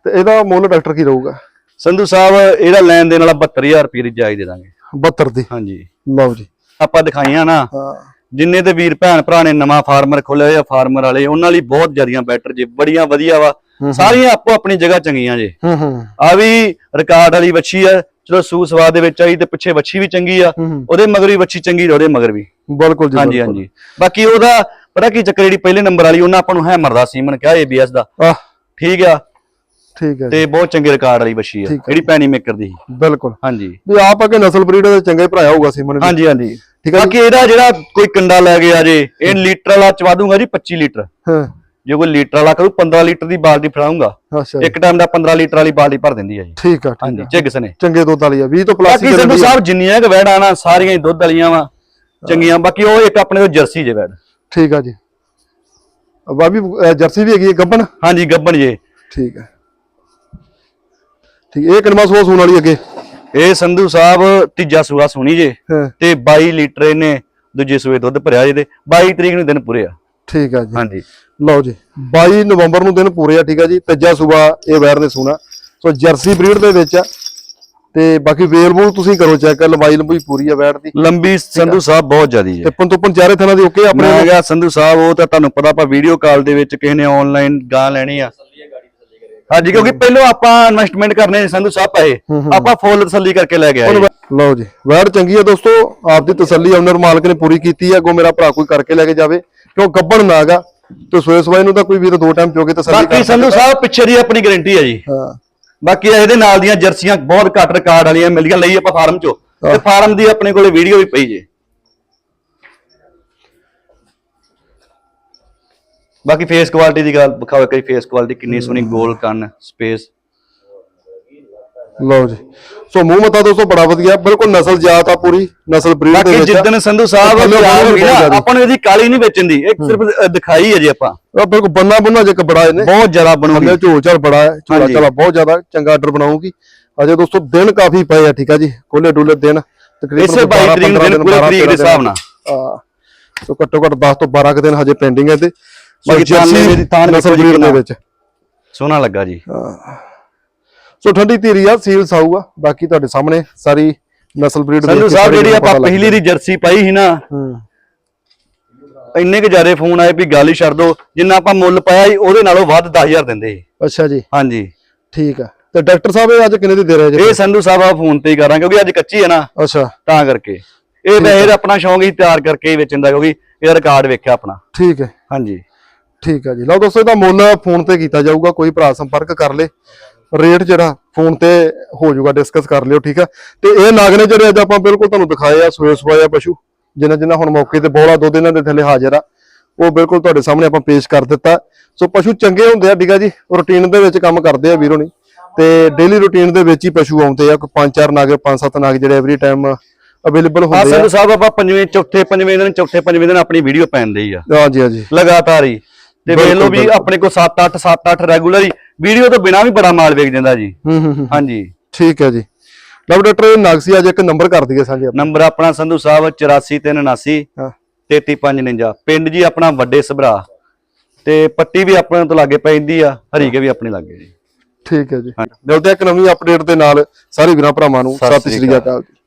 ਤੇ ਇਹਦਾ ਮੁੱਲ ਡਾਕਟਰ ਕੀ ਰਹੂਗਾ? ਸੰਧੂ ਸਾਹਿਬ ਇਹਦਾ ਲੈਣ ਦੇਣ ਵਾਲਾ 72000 ਰੁਪਏ ਦੀ ਜਾਇਜ਼ ਦੇ ਦਾਂਗੇ। 72 ਦੀ? ਹਾਂਜੀ। ਲਓ ਜੀ। ਆਪਾਂ ਦਿਖਾਈਆਂ ਨਾ। ਜਿੰਨੇ ਤੇ ਵੀਰ ਭੈਣ ਭਰਾ ਨੇ ਨਵਾਂ ਫਾਰਮਰ ਖੋਲਿਆ ਹੋਇਆ ਫਾਰਮਰ ਵਾਲੇ ਉਹਨਾਂ ਲਈ ਬਹੁਤ ਜ਼ਿਆਦੀਆਂ ਬੈਟਰ ਜੇ ਬੜੀਆਂ ਵਧੀਆ ਵਾ। ਸਾਰੀਆਂ ਆਪੋ ਆਪਣੀ ਜਗ੍ਹਾ ਚੰਗੀਆਂ ਜੇ। ਹੂੰ ਹੂੰ। ਆ ਵੀ ਰਿਕਾਰਡ ਵਾਲੀ ਵੱਛੀ ਆ ਚਲੋ ਸੂ ਸਵਾਦ ਦੇ ਵਿੱਚ ਆਈ ਤੇ ਪਿੱਛੇ ਵੱਛੀ ਵੀ ਚੰਗੀ ਆ ਹੂੰ ਉਹਦੇ ਮਗਰ ਵੀ ਵੱਛੀ ਚੰਗੀ ਉਹਦੇ ਮਗਰ ਵੀ। ਬਿਲਕੁਲ ਜੀ ਹਾਂਜੀ। ਹਾਂਜੀ। ਬਾਕੀ ਉਹਦਾ ਪਤਾ ਕੀ ਚੱਕਰ ਜਿਹੜੀ ਪਹਿਲੇ ਨੰਬਰ ਵਾਲੀ ਉਹਨਾਂ ਆਪਾਂ ਨੂੰ ਹੈਮਰ ਦਾ ਸੀਮਨ ਕਿਹਾ ਏਬੀਐਸ ਦਾ। ਠੀਕ ਆ। ਠੀਕ ਹੈ ਤੇ ਬਹੁਤ ਚੰਗੇ ਰਿਕਾਰਡ ਵਾਲੀ ਠੀਕ ਆ। ਜਿਹੜੀ ਪੈਣੀ ਮੇਕਰ ਦੀ। ਬਿਲਕੁਲ। ਹਾਂਜੀ। ਵੀ ਆਪ ਅਗੇ ਨਸਲ ਬਰੀਡ ਦੇ ਚੰਗੇ ਭਰਾਇਆ ਹੋਊਗਾ ਸੀਮਨ ਵੀ। ਹਾਂਜੀ ਹਾਂਜੀ। ਠੀਕ ਹੈ ਬਾਕੀ ਇਹਦਾ ਜਿਹੜਾ ਕੋਈ ਕੰਡਾ ਲੈ ਗਿਆ ਜੇ ਇਹ ਲੀਟਰ ਵਾਲਾ ਚਵਾ ਦੂੰਗਾ ਜੀ 25 ਲੀਟਰ। ਹਾਂ। ਜੇ ਕੋਈ ਲੀਟਰ ਵਾਲਾ ਕਰੂ 15 ਲੀਟਰ ਦੀ ਬਾਲਟੀ ਫੜਾਉਂਗਾ। ਅੱਛਾ ਇੱਕ ਟਾਈਮ ਦਾ 15 ਲੀਟਰ ਵਾਲੀ ਬਾਲਟੀ ਭਰ ਦਿੰਦੀ ਆ ਜੀ। ਠੀਕ ਆ ਠੀਕ ਹਾਂਜੀ ਆ ਚਿੱਗਸ ਨੇ। ਚੰਗੇ ਦੁੱਧ ਵਾਲੀ ਆ 20 ਤੋਂ ਪਲੱਸ ਬਾਕੀ ਸੰਧੂ ਸਾਹਿਬ ਜਿੰਨੀਆਂ ਕੁ ਵੈੜਾਂ ਨਾ ਸਾਰੀਆਂ ਹੀ ਦੁੱਧ ਵਾਲੀਆਂ ਵਾ ਚੰਗੀਆਂ। ਬਾਕੀ ਉਹ ਇੱਕ ਆਪਣੇ ਕੋਲ ਜਰਸੀ ਜੇ ਵੈੜ ਠੀਕ ਆ ਜੀ। ਬਾਬੀ ਜਰਸੀ ਵੀ ਹੈਗੀ ਹੈ ਗੱਬਨ ਹਾਂਜੀ ਗੱਬਣ ਜੇ। ਠੀਕ ਹੈ ਠੀਕ ਇਹ ਕਿੰਨਾ ਸੋ ਸੂਣ ਵਾਲੀ ਅੱਗੇ? ਇਹ ਸੰਧੂ ਸਾਹਿਬ ਤੀਜਾ ਸੂਆ ਸੁਣੀ ਜੇ ਹਾਂ। ਤੇ 22 ਲੀਟਰ ਇਹਨੇ ਦੂਜੇ ਸੂਏ ਦੁੱਧ ਭਰਿਆ ਜੇ ਤੇ 22 ਤਰੀਕ ਨੂੰ ਦਿਨ ਪੂਰੇ ਆ। ਠੀਕ ਆ ਜੀ। ਹਾਂਜੀ। ਲਓ ਜੀ 22 ਨਵੰਬਰ ਨੂੰ ਦਿਨ ਪੂਰੇ ਆ ਠੀਕ ਆ ਜੀ। ਤੀਜਾ ਸੂਬਾ ਇਹ ਵੈਰ ਨੇ ਸੂਣਾ। ਸੋ ਜਰਸੀ ਬਰੀਡ ਦੇ ਵਿੱਚ ਆ। ਤੇ ਬਾਕੀ ਵੇਲ ਵੂਲ ਤੁਸੀਂ ਕਰੋ ਚੈੱਕ ਲੰਬਾਈ ਲੰਬੀ ਪੂਰੀ ਆ ਬੈਠ ਦੀ। ਲੰਬੀ ਸੰਧੂ ਸਾਹਿਬ ਬਹੁਤ ਜ਼ਿਆਦੀ ਹੈ। ਤੋਂ ਚਾਰੇ ਥਾਂ ਦੀ ਓਕੇ ਆਪਣੇ ਕਿਹਾ ਸੰਧੂ ਸਾਹਿਬ ਉਹ ਤਾਂ ਤੁਹਾਨੂੰ ਪਤਾ ਆਪਾਂ ਵੀਡੀਓ ਕਾਲ ਦੇ ਵਿੱਚ ਕਿਸੇ ਨੇ ਆਨਲਾਈਨ ਗਾਂ ਲੈਣੀ ਆ। ਹਾਂਜੀ ਕਿਉਂਕਿ ਪਹਿਲਾਂ ਆਪਾਂ ਇਨਵੈਸਟਮੈਂਟ ਕਰਨੇ ਸੰਧੂ ਸਾਹਿਬ ਪੈਸੇ। ਆਪਾਂ ਫੁੱਲ ਤਸੱਲੀ ਕਰਕੇ ਲੈ ਆਏ। ਲਓ ਜੀ ਵੈੜ ਚੰਗੀ ਆ ਦੋਸਤੋ। ਆਪਦੀ ਤਸੱਲੀ ਓਨਰ ਮਾਲਕ ਨੇ ਪੂਰੀ ਕੀਤੀ ਆ। ਅੱਗੋਂ ਮੇਰਾ ਭਰਾ ਕੋਈ ਕਰਕੇ ਲੈ ਕੇ ਜਾਵੇ। ਕਿਉਂ ਗੱਬਣ ਨਾ ਗਾ ਤੇ ਸੋਏ ਸਵਾਈ ਨੂੰ ਤਾਂ ਕੋਈ ਵੀਰ ਦੋ ਟਾਈਮ ਚੋਕੇ ਤਸੱਲੀ ਬਾਕੀ ਸੰਧੂ ਸਾਹਿਬ ਪਿੱਛੇ ਦੀ ਆਪਣੀ ਗਾਰੰਟੀ ਹੈ ਜੀ। ਹਾਂ। ਬਾਕੀ ਇਹਦੇ ਨਾਲ ਦੀਆਂ ਜਰਸੀਆਂ ਬਹੁਤ ਘੱਟ ਰਿਕਾਰਡ ਵਾਲੀਆਂ ਮਿਲੀਆਂ ਲਈ ਆਪਾਂ ਫਾਰਮ ਚੋਂ। ਤੇ ਫਾਰਮ ਦੀ ਆਪਣੇ ਕੋਲੇ ਵੀਡੀਓ ਵੀ ਪਈ ਜੇ। ਬਾਕੀ ਫੇਸ ਕੁਆਲਿਟੀ ਦੀ ਗੱਲ ਵਿਖਾਓ ਕਈ ਫੇਸ ਕੁਆਲਿਟੀ ਕਿੰਨੀ ਸੋਹਣੀ ਗੋਲ ਕੰਨ ਸਪੇਸ ਲਓ ਜੀ। ਸੋ ਮੂੰਹ ਮੱਤਾ ਦੋਸਤੋ ਬੜਾ ਵਧੀਆ। ਬਿਲਕੁਲ ਨਸਲ ਜਾਤ ਆ ਪੂਰੀ ਨਸਲ ਬਰੀਡ ਦੇ ਬਾਕੀ ਵਿੱਚ ਆ। ਜਿੱਦਣ ਸੰਧੂ ਸਾਹਿਬ ਥੱਲੇ ਹੋ ਗਈ ਬਹੁਤ ਨਾ ਜ਼ਿਆਦਾ। ਆਪਾਂ ਨੂੰ ਇਹਦੀ ਕਾਲੀ ਨਹੀਂ ਵੇਚਣ ਦੀ। ਇਹ ਸਿਰਫ ਅ, ਦਿਖਾਈ ਹੈ ਜੀ ਆਪਾਂ। ਉਹ ਬਿਲਕੁਲ ਬੰਨਾ ਬੰਨਾ ਜੇ ਬੜਾ ਇਹਨੇ। ਬਹੁਤ ਜ਼ਿਆਦਾ ਬਣੂਗੀ। ਥੱਲੇ ਝੋਲ ਝਾਲ ਬੜਾ ਹੈ ਝੋਲਾ ਹਾਂਜੀ। ਝਾਲਾ ਬਹੁਤ ਜ਼ਿਆਦਾ ਚੰਗਾ ਆਰਡਰ ਬਣਾਉਂਗੀ ਅਜੇ ਦੋਸਤੋ ਦਿਨ ਕਾਫੀ ਪਏ ਆ ਠੀਕ ਆ ਜੀ। ਕੋਲੇ ਡੁੱਲੇ ਦਿਨ ਤਕਰੀਬਨ ਇਸੇ 22 ਤਰੀਕ ਨੂੰ ਦਿਨ ਪੂਰੇ ਤਰੀਕ ਦੇ ਹਿਸਾਬ ਨਾਲ ਹਾਂ। ਸੋ ਘੱਟੋ ਘੱਟ 10 ਤੋਂ 12 ਕੁ ਦਿਨ ਹਜੇ ਪੈਂਡਿੰਗ ਹੈ ਤੇ ਬਾਕੀ ਤਾਨੇ ਦੀ ਤਾਨ ਨਸਲ ਜੀ ਬਰੀਡ ਦੇ ਕਿੰਨਾ। ਵਿੱਚ। ਸੋਹਣਾ ਲੱਗਾ ਜੀ। ਸੋ ਠੰਡੀ ਧੀਰੀ ਆ ਸੀਲ ਸਾਊ ਆ। ਬਾਕੀ ਤੁਹਾਡੇ ਸਾਹਮਣੇ ਸਾਰੀ ਨਸਲ ਬਰੀਡ ਸੰਧੂ ਸਾਹਿਬ ਜਿਹੜੀ ਆਪਾਂ ਪਹਿਲੀ ਦੀ ਜਰਸੀ ਪਾਈ ਸੀ ਨਾ ਇੰਨੇ ਕੁ ਜ਼ਿਆਦਾ ਫੋਨ ਆਏ ਵੀ ਗੱਲ ਹੀ ਛੱਡ ਦੋ ਜਿੰਨਾ ਆਪਾਂ ਮੁੱਲ ਪਾਇਆ ਸੀ ਉਹਦੇ ਨਾਲੋਂ ਵੱਧ 10000 ਦਿੰਦੇ ਅੱਛਾ ਜੀ। ਹਾਂਜੀ। ਠੀਕ ਆ। ਤੇ ਡਾਕਟਰ ਸਾਹਿਬ ਇਹ ਅੱਜ ਕਿੰਨੇ ਦੀ ਦੇ ਰਹੇ ਜੀ? ਇਹ ਸੰਧੂ ਸਾਹਿਬ ਆ ਫੋਨ ਤੇ ਹੀ ਕਰਾਂ ਕਿਉਂਕਿ ਅੱਜ ਕੱਚੀ ਹੈ ਨਾ। ਅੱਛਾ। ਤਾਂ ਕਰਕੇ। ਇਹ ਵੈਸੇ ਆਪਣਾ ਸ਼ੌਂਕ ਹੀ ਤਿਆਰ ਕਰਕੇ ਵੇਚਣ ਦਾ ਕਿਉਂਕਿ ਇਹ ਰਿਕਾਰਡ ਵੇਖਿਆ ਆਪਣਾ। ਠੀਕ ਹੈ। ਹਾਂਜੀ। ਠੀਕ ਆ ਜੀ। ਲਓ ਦੋਸਤੋ ਇਹਦਾ ਮੁੱਲ ਫੋਨ ਤੇ ਕੀਤਾ ਜਾਊਗਾ ਕੋਈ ਭਰਾ ਸੰਪਰਕ ਕਰ ਲੇ। ਰੇਟ ਜਿਹੜਾ ਫੋਨ ਤੇ ਹੋ ਜਾਊਗਾ ਡਿਸਕਸ ਕਰ ਲਿਓ ਠੀਕ ਆ? ਤੇ ਇਹ ਨਾਗ ਨੇ ਜਿਹੜੇ ਅੱਜ ਆਪਾਂ ਬਿਲਕੁਲ ਤੁਹਾਨੂੰ ਦਿਖਾਏ ਆ ਸੋਏ ਸਵਾਏ ਆ ਪਸ਼ੂ ਜਿਨ੍ਹਾਂ ਜਿਨ੍ਹਾਂ ਹੁਣ ਮੌਕੇ ਤੇ ਬੋਲਾ ਦੁੱਧ ਇਹਨਾਂ ਦੇ ਥੱਲੇ ਹਾਜ਼ਰ ਆ ਉਹ ਬਿਲਕੁਲ ਤੁਹਾਡੇ ਸਾਹਮਣੇ ਆਪਾਂ ਪੇਸ਼ ਕਰ ਦਿੱਤਾ। ਸੋ ਪਸ਼ੂ ਚੰਗੇ ਹੁੰਦੇ ਆ ਠੀਕ ਆ ਜੀ? ਰੂਟੀਨ ਦੇ ਵਿੱਚ ਕੰਮ ਕਰਦੇ ਆ ਵੀਰੋ ਨਹੀਂ ਤੇ ਡੇਲੀ ਰੂਟੀਨ ਦੇ ਵਿੱਚ ਹੀ ਪਸ਼ੂ ਆਉਂਦੇ ਆ ਕੋਈ ਪੰਜ ਚਾਰ ਨਾਗ ਪੰਜ ਸੱਤ ਨਾਗ ਜਿਹੜੇ ਐਵਰੀ ਟਾਈਮ ਅਵੇਲੇਬਲ ਹੁੰਦੇ ਆ। ਸੰਧੂ ਸਾਹਿਬ ਆਪਾਂ ਪੰਜਵੇਂ ਚੌਥੇ ਪੰਜਵੇਂ ਦਿਨ ਚੌਥੇ ਪੰਜਵੇਂ ਦਿਨ ਆਪਣੀ ਵੀਡੀਓ ਹੀ ਆ। ਹਾਂਜੀ ਹਾਂਜੀ। ਲਗਾਤਾਰ ਹੀ। ਤੇ ਵੇਖ ਲਓ ਵੀ ਆਪਣੇ ਕੋਲ 7 8 7 8 ਰੈਗੂਲਰ ਹੀ। ਵੀਡੀਓ ਤੋਂ ਬਿਨਾ ਵੀ ਬੜਾ ਮਾਲ ਵੇਚ ਜਾਂਦਾ ਜੀ। ਹੂੰ ਹੂੰ ਹੂੰ। ਹਾਂਜੀ। ਠੀਕ ਹੈ ਜੀ। ਲਓ ਡਾਕਟਰ ਨਾਗਸੀ ਅੱਜ ਇੱਕ ਨੰਬਰ ਕਰ ਦਈਏ ਸਾਂਝੇ ਆਪਾਂ। ਨੰਬਰ ਆਪਣਾ ਸੰਧੂ ਸਾਹਿਬ 84379 ਹਾਂ। 33549 ਪਿੰਡ ਜੀ ਆਪਣਾ ਵੱਡੇ ਸਭਰਾ। ਤੇ ਪੱਟੀ ਵੀ ਆਪਣੇ ਤੋਂ ਲਾਗੇ ਪੈਂਦੀ ਆ ਹਰੀਕੇ ਵੀ ਆਪਣੇ ਲਾਗੇ। ਜੀ ਠੀਕ ਹੈ ਜੀ। ਮਿਲਦੇ ਆ ਇੱਕ ਨਵੀਂ ਅਪਡੇਟ ਦੇ ਨਾਲ। ਸਾਰੇ ਵੀਰਾਂ ਭਰਾਵਾਂ ਨੂੰ। ਸਤਿ ਸ਼੍ਰੀ ਅਕਾਲ। ਜੀ